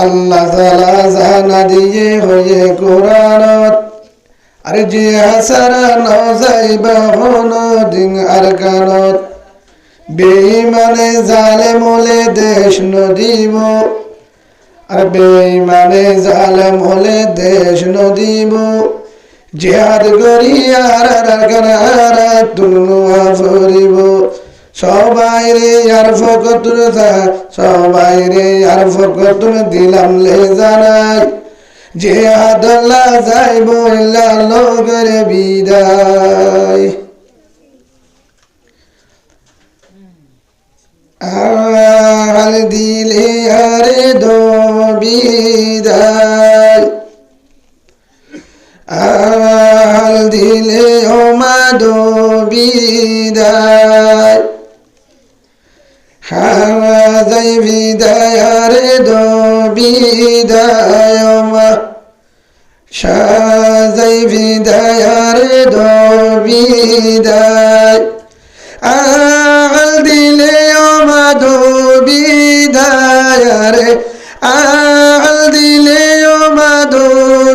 আল্লাহ তালা জানা দিয়ে হয়ে কোরআনত। আর যে হাসারা নজাইবা হন দিন আর কানত। বেইমানে জালে মলে দেশ নদীব। আর বেইমানে জালে মলে দেশ নদীব। জেহাদ করি আর তুলুয়া ফরিব সবাই রে আর ফকতুর সবাই রে আর ফকতুর দিলাম লে জানাই। যে আদল্লা যাইব লোকের বিদায়। আর দিলে আরে দো বিদায়। আর দিলে ও মাদো সাজাই বিদায় বিদায়। আল দিলে মাধো বিদায় আল দিলে মাধো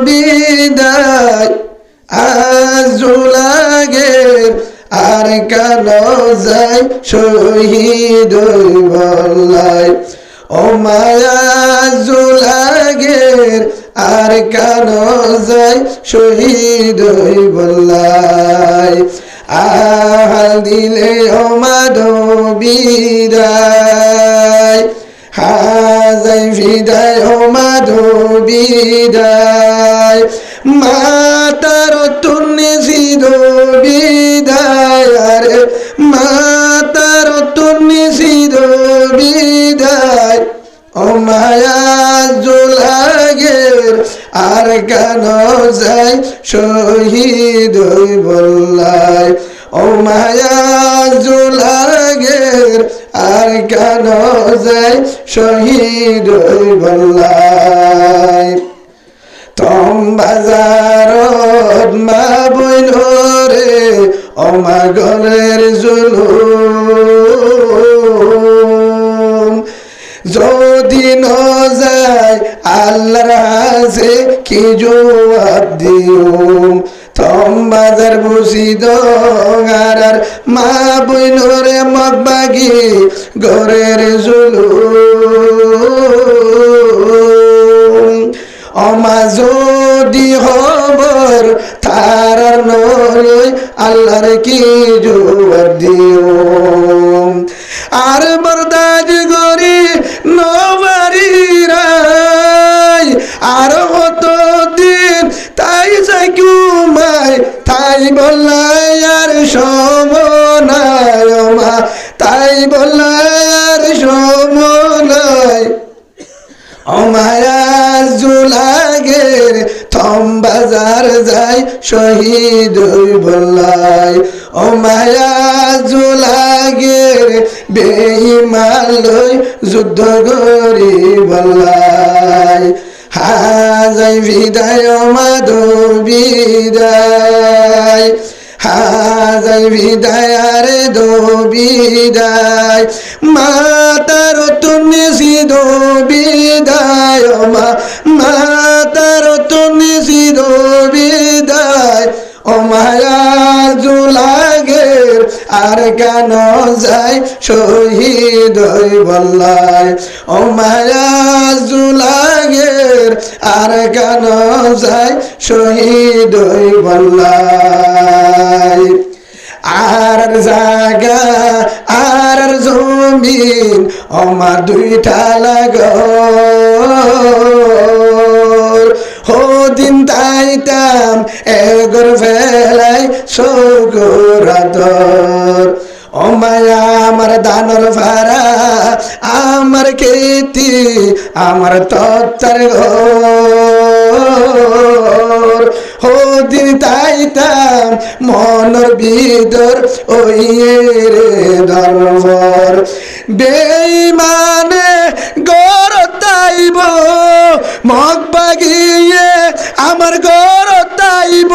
বিদায়। আজ লাগে আর কেন যাই শহীদ বল্লাই। ও মায়া জুলাগের আর কেন যাই শহীদ বল্লাই। আহাল দিলে ও মাধবীরায় হাজাই বিদায় ও মাধবীরায় মাতার তুন্নি সিদ বিদায়। রে মাতার আর কেন যাই শহীদ বল্লাই ও মায়া জোলাগের আর কেন যাই শহীদ বল্লাই তম বাজারত মা বইন রে অমাগলের জুলুম কি দিও? তম বাজার বসি দোগার মা বইনরে মগবাগি ঘরের জুলুম। অমা যদি খবর তার নয় আল্লাহর কি জোর দিও? আর বরদাজ তাই বললাই আর সমনায় মা তাই বললাই আর সমনায় অমায়া জুলাগের থম বাজার যাই শহীদ বল্লাই। অমায়া জুলাগের বেইমালই যুদ্ধ করি বল্লাই। হাজাই বিদায় মাধু বিদায়। হাজাই বিদায় রে দো বিদায়। মাতার তুমি দো বিদায় মা। মাতার তুমি দো বিদায়। ও মায়া আর কেন যাই শহীদ বল্লাই ও মায়া জুলাগের আর কেন যাই শহীদ বল্লাই আর জাগা আর জমিন আমার দুইটা লাগ হো দিন তাইতাম এগর ও মায়া আমার দানর ভাড়া, আমার খেতি আমার তত্তার ঘর। হো দিন তাইতাম মনর ভিতর ওই রে দরবর। বেইমানে গর তাইব, মগ বাগিয়ে আমার গর তাইব।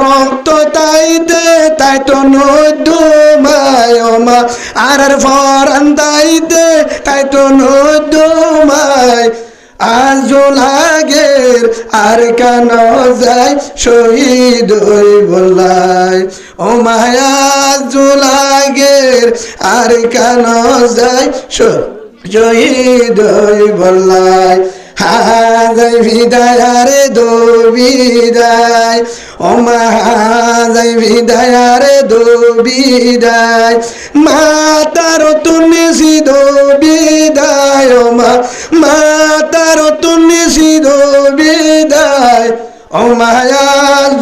রক্ত তাইতে তাই তো নদু মায়মা। আর আর ফরান তাইতে তাই তো নদু মায়। আজও লাগের আর কেন যায় শহীদ বলাই ও মায়া, আজও লাগের আর কেন যায় শহীদ বলাই হাজাই বিদায়, আরে দো বিদায় ও মা হাজাই বিদায়, আরে দো বিদায় মাতার তুমি সিধো বিদায় ও মা মাতার তুমি সিধো বিদায় ও মায়া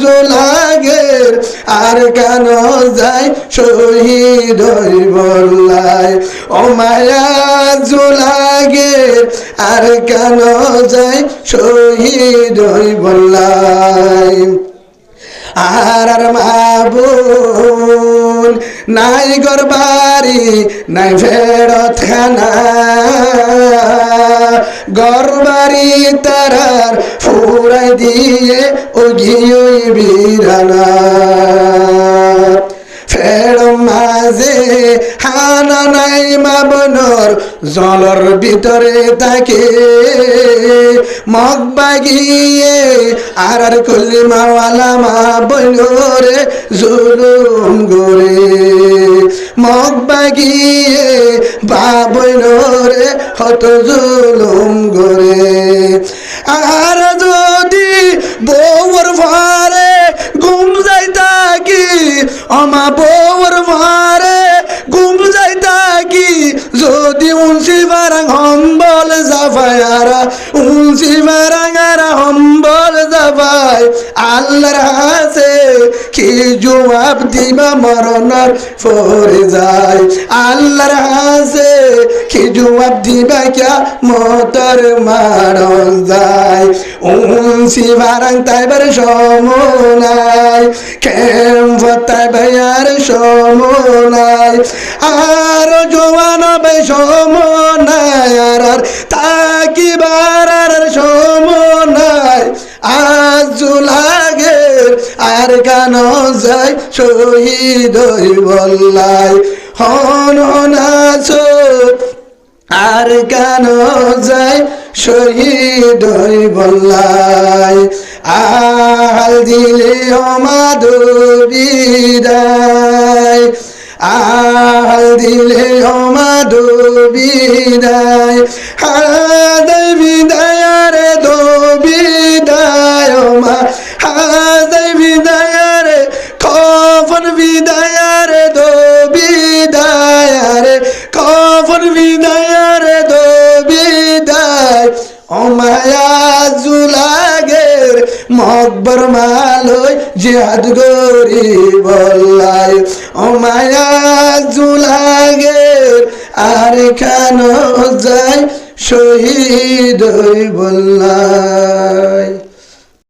জোলাগের আর কেন যাই শহীদ বললাই ও মায়া জোলাগের আর কেন যাই শহীদ বললাই আর আর মাবুন নাই গরবারি নাই ফেরত খানা গরবারি তারার ফুরাই দিয়ে ও গিয়ে বিরানা ফের মাঝে হানা নাই মাবনর জলর ভিতরে থাকে। মগ বাগিয়ে আর আর কলি মাওয়ালা মা বনরে জুলুম গোরে মগ বাগিয়ে বা বনরে হত জুলুম গোরে আর যদি বউর ফারে ঘুম যাই থাকি আমা বউর যদি উনসি বারাং হম্বল জাফায়ারা উনসি বারাং আর হম্বল জাফায় আল্লাহর হাসে কি জবাব দিবা মরণার ফরে যায়? আল্লাহর হাসে কি জবাব দিবা ক্যা মতর মারণ যায়? বারাং তাইবার সমনাই কেম ফতাই ভাইয়ার সমনাই আর জোয়ান বে সমনাই আর আর তাকিবার আর সমনাই আজ লাগে আর কান যাই শহীদ বললাই। হন নাচো আর কেন যাই শহীদ হই বললাই? আল দিলে অমাধু বিদায় আল দিলে অমাধু বিদায় মকবর মালই জিহাদ গরি বলাই ও মায়া জুলাগের আর কেন যায় শহীদ বললাই।